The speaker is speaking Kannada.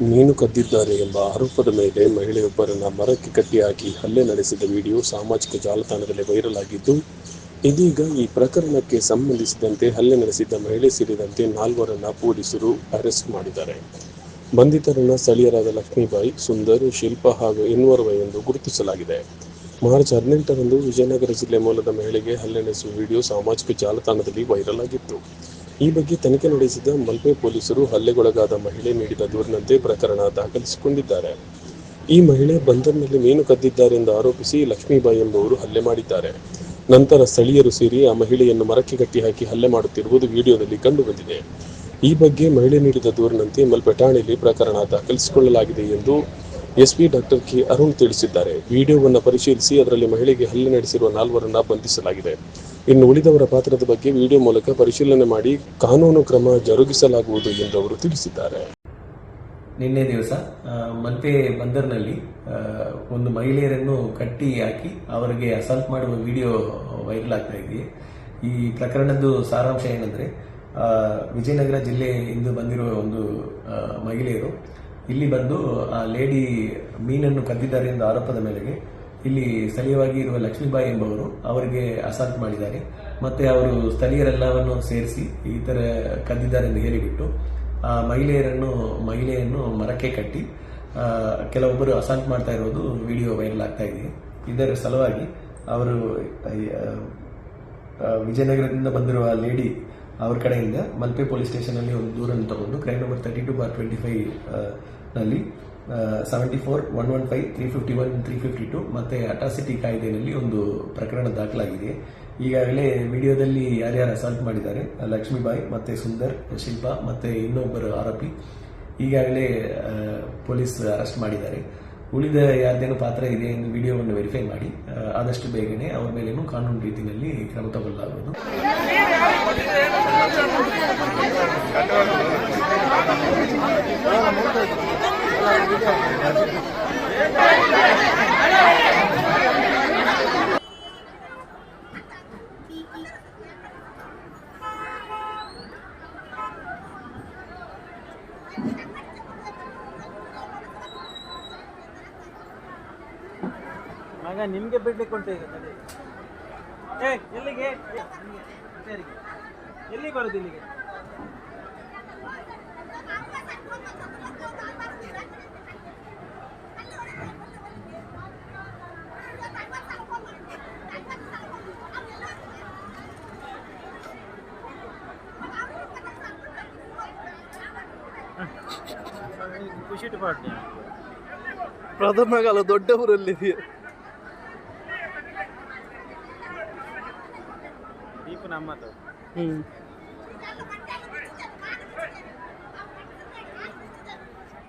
ಮೀನು ಕದ್ದಿದ್ದಾರೆ ಎಂಬ ಆರೋಪದ ಮೇಲೆ ಮಹಿಳೆಯೊಬ್ಬರನ್ನ ಮರಕ್ಕೆ ಕಟ್ಟಿಹಾಕಿ ಹಲ್ಲೆ ನಡೆಸಿದ ವಿಡಿಯೋ ಸಾಮಾಜಿಕ ಜಾಲತಾಣದಲ್ಲಿ ವೈರಲ್ ಆಗಿದ್ದು, ಇದೀಗ ಈ ಪ್ರಕರಣಕ್ಕೆ ಸಂಬಂಧಿಸಿದಂತೆ ಹಲ್ಲೆ ನಡೆಸಿದ್ದ ಮಹಿಳೆ ಸೇರಿದಂತೆ ನಾಲ್ವರನ್ನ ಪೊಲೀಸರು ಅರೆಸ್ಟ್ ಮಾಡಿದ್ದಾರೆ. ಬಂಧಿತರನ್ನ ಸ್ಥಳೀಯರಾದ ಲಕ್ಷ್ಮೀಬಾಯಿ, ಸುಂದರ್, ಶಿಲ್ಪ ಹಾಗೂ ಇನ್ನೋರ್ವ ಎಂದು ಗುರುತಿಸಲಾಗಿದೆ. ಮಾರ್ಚ್ ಹದಿನೆಂಟರಂದು ವಿಜಯನಗರ ಜಿಲ್ಲೆ ಮೂಲದ ಮಹಿಳೆಗೆ ಹಲ್ಲೆ ನಡೆಸುವ ವಿಡಿಯೋ ಸಾಮಾಜಿಕ ಜಾಲತಾಣದಲ್ಲಿ ವೈರಲ್ ಆಗಿತ್ತು. ಈ ಬಗ್ಗೆ ತನಿಖೆ ನಡೆಸಿದ ಮಲ್ಪೆ ಪೊಲೀಸರು ಹಲ್ಲೆಗೊಳಗಾದ ಮಹಿಳೆ ನೀಡಿದ ದೂರಿನಂತೆ ಪ್ರಕರಣ ದಾಖಲಿಸಿಕೊಂಡಿದ್ದಾರೆ. ಈ ಮಹಿಳೆ ಬಂದರ್ನಲ್ಲಿ ಮೀನು ಕದ್ದಿದ್ದಾರೆ ಎಂದು ಆರೋಪಿಸಿ ಲಕ್ಷ್ಮೀಬಾಯಿ ಎಂಬುವರು ಹಲ್ಲೆ ಮಾಡಿದ್ದಾರೆ. ನಂತರ ಸ್ಥಳೀಯರು ಸೇರಿ ಆ ಮಹಿಳೆಯನ್ನು ಮರಕ್ಕೆ ಕಟ್ಟಿ ಹಾಕಿ ಹಲ್ಲೆ ಮಾಡುತ್ತಿರುವುದು ವಿಡಿಯೋದಲ್ಲಿ ಕಂಡುಬಂದಿದೆ. ಈ ಬಗ್ಗೆ ಮಹಿಳೆ ನೀಡಿದ ದೂರಿನಂತೆ ಮಲ್ಪೆ ಠಾಣೆಯಲ್ಲಿ ಪ್ರಕರಣ ದಾಖಲಿಸಿಕೊಳ್ಳಲಾಗಿದೆ ಎಂದು ಎಸ್ಪಿ ಡಾಕ್ಟರ್ ಕೆ ಅರುಣ್ ತಿಳಿಸಿದ್ದಾರೆ. ವಿಡಿಯೋವನ್ನು ಪರಿಶೀಲಿಸಿ ಅದರಲ್ಲಿ ಮಹಿಳೆಗೆ ಹಲ್ಲೆ ನಡೆಸಿರುವ ನಾಲ್ವರನ್ನ ಬಂಧಿಸಲಾಗಿದೆ. ಇನ್ನು ಉಳಿದವರ ಪಾತ್ರದ ಬಗ್ಗೆ ವಿಡಿಯೋ ಮೂಲಕ ಪರಿಶೀಲನೆ ಮಾಡಿ ಕಾನೂನು ಕ್ರಮ ಜರುಗಿಸಲಾಗುವುದು ಎಂದು ಅವರು ತಿಳಿಸಿದ್ದಾರೆ. ನಿನ್ನೆ ದಿವಸ ಮಲ್ಪೆ ಬಂದರ್ನಲ್ಲಿ ಒಂದು ಮಹಿಳೆಯರನ್ನು ಕಟ್ಟಿ ಹಾಕಿ ಅವರಿಗೆ ಅಸಾಲ್ಟ್ ಮಾಡುವ ವಿಡಿಯೋ ವೈರಲ್ ಆಗ್ತಾ ಇದೆ. ಈ ಪ್ರಕರಣದ್ದು ಸಾರಾಂಶ ಏನಂದ್ರೆ ವಿಜಯನಗರ ವಿಜಯನಗರ ಜಿಲ್ಲೆಯಿಂದ ಬಂದಿರುವ ಒಂದು ಮಹಿಳೆಯರು ಇಲ್ಲಿ ಬಂದು ಆ ಲೇಡಿ ಮೀನನ್ನು ಕದ್ದಿದ್ದಾರೆ ಎಂದು ಆರೋಪದ ಮೇರೆಗೆ ಇಲ್ಲಿ ಸ್ಥಳೀಯವಾಗಿ ಇರುವ ಲಕ್ಷ್ಮೀಬಾಯಿ ಎಂಬವರು ಅವರಿಗೆ ಅಸಾಲ್ಟ್ ಮಾಡಿದ್ದಾರೆ. ಮತ್ತೆ ಅವರು ಸ್ಥಳೀಯರೆಲ್ಲವನ್ನು ಸೇರಿಸಿ ಈ ತರ ಕದ್ದಿದ್ದಾರೆ ಎಂದು ಹೇಳಿಬಿಟ್ಟು, ಆ ಮಹಿಳೆಯರನ್ನು, ಮಹಿಳೆಯನ್ನು ಮರಕ್ಕೆ ಕಟ್ಟಿ ಕೆಲವೊಬ್ಬರು ಅಸಾಲ್ಟ್ ಮಾಡ್ತಾ ಇರೋದು ವಿಡಿಯೋ ವೈರಲ್ ಆಗ್ತಾ ಇದೆ. ಇದರ ಸಲುವಾಗಿ ಅವರು ವಿಜಯನಗರದಿಂದ ಬಂದಿರುವ ಲೇಡಿ ಅವ್ರ ಕಡೆಯಿಂದ ಮಲ್ಪೆ ಪೊಲೀಸ್ ಸ್ಟೇಷನ್ ಅಲ್ಲಿ ಒಂದು ದೂರನ್ನು ತಗೊಂಡು, crime number thirty two bar twenty ಫೈವ್ನಲ್ಲಿ seventy four one one five three fifty one three fifty two ಮತ್ತೆ ಅಟಾಸಿಟಿ ಕಾಯ್ದೆಯಲ್ಲಿ ಒಂದು ಪ್ರಕರಣ ದಾಖಲಾಗಿದೆ. ಈಗಾಗಲೇ ವಿಡಿಯೋದಲ್ಲಿ ಯಾರ್ಯಾರು ಅಸಾಲ್ಟ್ ಮಾಡಿದ್ದಾರೆ ಲಕ್ಷ್ಮೀಬಾಯಿ ಮತ್ತೆ ಸುಂದರ್, ಶಿಲ್ಪಾ ಮತ್ತೆ ಇನ್ನೊಬ್ಬರು ಆರೋಪಿ ಈಗಾಗಲೇ ಪೊಲೀಸ್ ಅರೆಸ್ಟ್ ಮಾಡಿದ್ದಾರೆ. ಉಳಿದ ಯಾರ್ದೇನೋ ಪಾತ್ರ ಇದೆ ಎಂದು ವಿಡಿಯೋವನ್ನು ವೆರಿಫೈ ಮಾಡಿ ಆದಷ್ಟು ಬೇಗನೆ ಅವರ ಮೇಲೇನು ಕಾನೂನು ರೀತಿಯಲ್ಲಿ ಕ್ರಮ ತಗೊಳ್ಳಲಾಗುವುದು. ಮಗ ನಿಮ್ಗೆ ಬಿಡ್ಲಿಕ್ಕೆ ಉಂಟು ಈಗ. ಏ ಎಲ್ಲಿಗೆ ಎಲ್ಲಿಗೆ ಬರುದು ಇಲ್ಲಿಗೆ ಖುಷಿ ಪ್ರಥಮ ಕಾಲ ದೊಡ್ಡ ಊರಲ್ಲಿದೆಯಾ ದೀಪ ನಮ್ಮ ಹ್ಮ್.